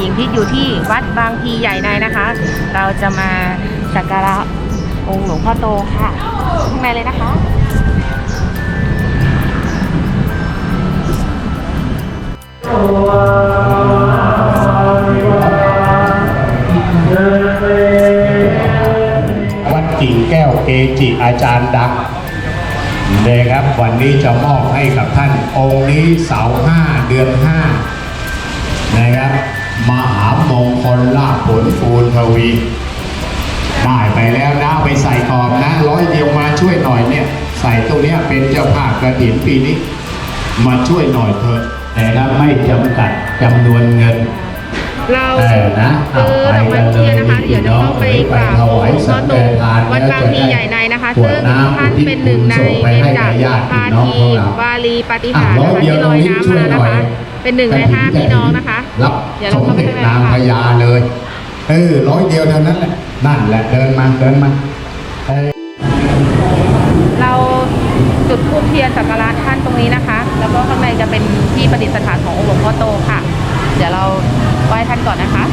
หญิงพิษอยู่ที่วัดบางพีใหญ่ในนะคะ เราจะมาสักการะองค์หลวงพ่อโตค่ะ ข้างในเลยนะคะ วัดกิ่งแก้วเกจิอาจารย์ดังเลยครับวันนี้จะมอบให้กับท่านองค์นี้เสาห้าเดือนห้านะครับ มหามงคลลาภผลฟูลทวี ได้ไปแล้วนะเอาไปใส่ขอบนะ ร้อยเดียวมาช่วยหน่อยเนี่ย ใส่ตรงเนี้ยเป็นเจ้าภาพกระถินปีนี้ มาช่วยหน่อยเถอะแต่ก็ไม่จำกัดจำนวนเงินเราเออนะซื้อดอกไม้ทูบเทียนนะคะ เดี๋ยวจะต้องไปกราบหลวงพ่อโตวัดบางพีใหญ่ในนะคะ ซึ่งท่านเป็นหนึ่งในเนจากพาทีวาลีปาฏิหาริย์นะคะที่ลอยน้ำมานะคะ เป็นหนึ่งในห้าพี่น้องนะคะรับเดี๋ยวสเรามเข้าไปเด็จข้างในนางพค่ะญาเลย เออร้อยเดียวเท่านั้นแหละนั่นแหละเดินมาเดินมาเออเราจุดธูปเทียนสักการะท่านตรงนี้นะคะ แล้วก็ข้างในจะเป็นที่ประดิษฐานขององค์หลวงพ่อโตค่ะ เดี๋ยวเราไหว้ท่านก่อนนะคะ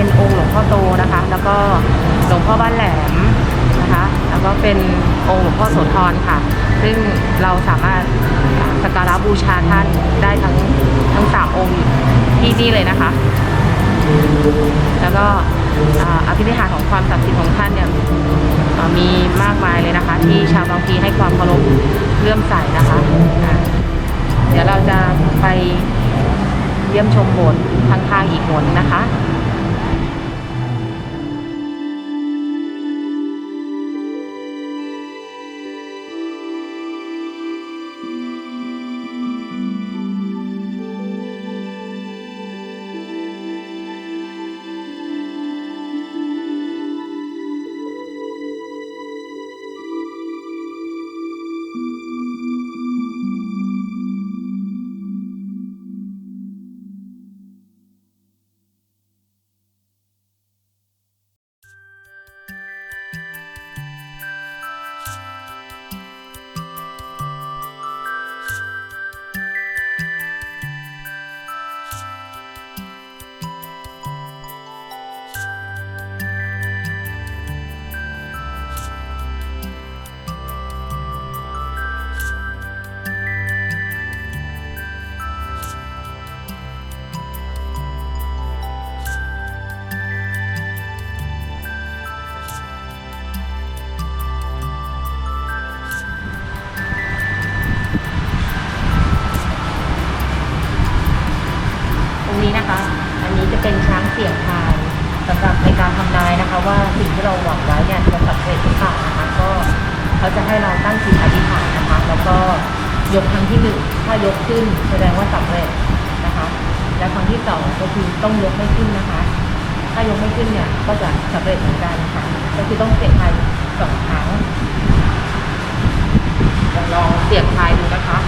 เป็นองค์หลวงพ่อโตนะคะ แล้วก็หลวงพ่อบ้านแหลมนะคะ แล้วก็เป็นองค์หลวงพ่อโสธรค่ะ ซึ่งเราสามารถสักการะบูชาท่านได้ทั้งทั้งสามองค์ที่นี่เลยนะคะ แล้วก็อภินิหารของความศักดิ์สิทธิ์ของท่านเนี่ยมีมากมายเลยนะคะ ที่ชาวบางพีให้ความเคารพเลื่อมใสนะคะ เดี๋ยวเราจะไปเยี่ยมชมโบสถ์ข้างๆอีกหนนะคะ จะให้เราตั้งจิตอธิษฐานนะคะ แล้วก็ยกครั้งที่หนึ่งถ้ายกขึ้นแสดงว่าสำเร็จนะคะ และครั้งที่สองก็คือต้องยกไม่ขึ้นนะคะ ถ้ายกไม่ขึ้นเนี่ยก็จะสำเร็จเหมือนกันค่ะก็คือต้องเสี่ยงทายสองครั้งลองเสี่ยงทายดูนะคะ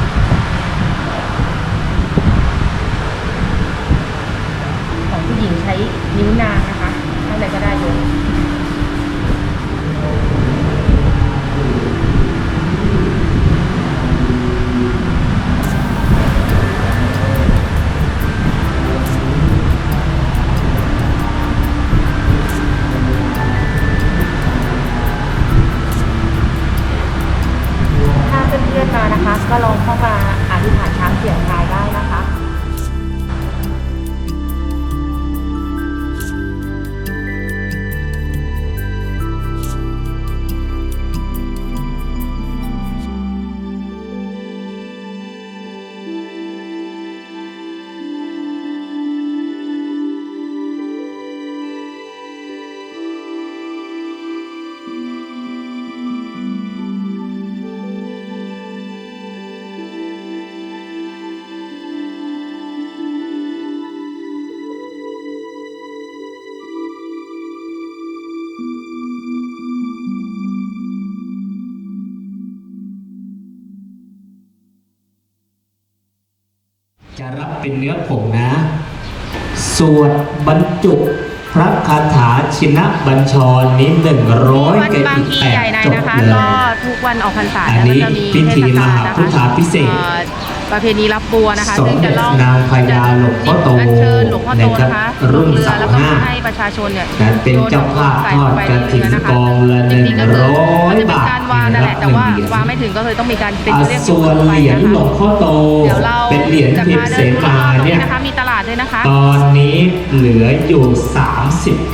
จะรับเป็นเนื้อผงนะ สวดบรรจุพระคาถาชินะบัญชรนี้หนึ่งร้อยวัดกับบางอีกพีแปดใหญ่ในจบนะคะเลก็ยทุกวันออกพรรษาอันนี้ก็จะมีพิธีเทศกาลมหาพุทธาพิเศษกเอ่อ ประเพณีรับบัวนะคะสมซึ่งจะล่องเด็จนางพญาหลวงพ่อโตอัญเชิญหลวงพ่อโตนะคะนะครับลงเรือรุ่นแล้วก็35ให้ประชาชนเนี่ยนั้นเป็นเจ้าภาพทอดกฐินกองละจริงๆก็คือ100มันจะเป็นการวางนั่นแหละบาทแต่ว่าหนึ่งเหรียญวางไม่ถึงก็เลยต้องมีการเป็นอะเรียกส่วนเหรียญหลวงพ่อโตเดี๋ยวเราเป็นเหรียญจะพิมพาพ์เสเดินมาเนี่ยนะคะมีตลาดด้วยนะคะ ตอนนี้เหลืออยู่ 39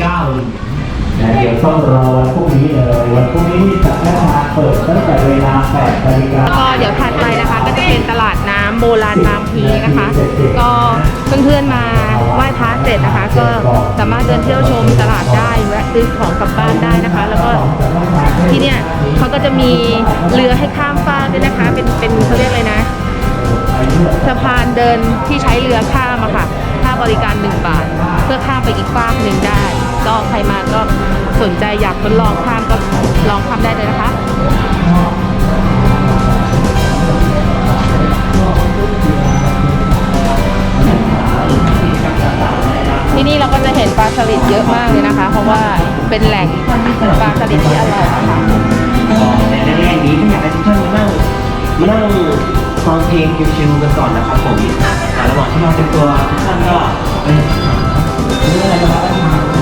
เหรียญและเดี๋ยวต้องรอวันพรุ่งนี้เลยวันพรุ่งนี้จะได้มาเปิดตั้งแต่เวลา8นาฬิกาก็เดี๋ยวถัดไปนะคะก็จะเป็นตลาดน้ำ โบราณบางพลีนะคะ ก็เพื่อนๆมาไหว้พระเสร็จนะคะ ก็สามารถเดินเที่ยวชมตลาดได้แวะซื้อของกลับบ้านได้นะคะ แล้วก็ที่เนี่ยเขาก็จะมีเรือให้ข้ามฟากด้วยนะคะ เป็นเป็นเขาเรียกอะไรนะสะพานเดินที่ใช้เรือข้ามอะค่ะ ค่าบริการ 1 บาท เพื่อข้ามไปอีกฟากหนึ่งได้ ก็ใครมาก็สนใจอยากทดลองข้ามก็ลองข้ามได้เลยนะคะ เป็นแหล่งปลาสลิดที่อร่อยนะคะในแรกๆนี้ก็อยากให้ทุกท่านมานั่งมานั่งฟังเพลงชิวๆกันก่อนนะครับผมแต่ระหว่างที่เราเป็นตัวทุกท่านก็เอ้ยซื้ออะไรกันก็ได้นะครับ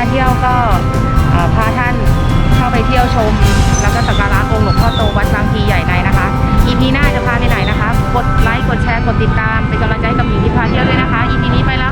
มาเที่ยวก็พาท่านเข้าไปเที่ยวชม แล้วก็สักการะองค์หลวงพ่อโตวัดบางพีใหญ่ในนะคะ อีพีหน้าจะพาไปไหนนะคะ กดไลค์กดแชร์กดติดตามเป็นกำลังใจกับหญิงที่พาเที่ยวด้วยนะคะ อีพีนี้ไปแล้ว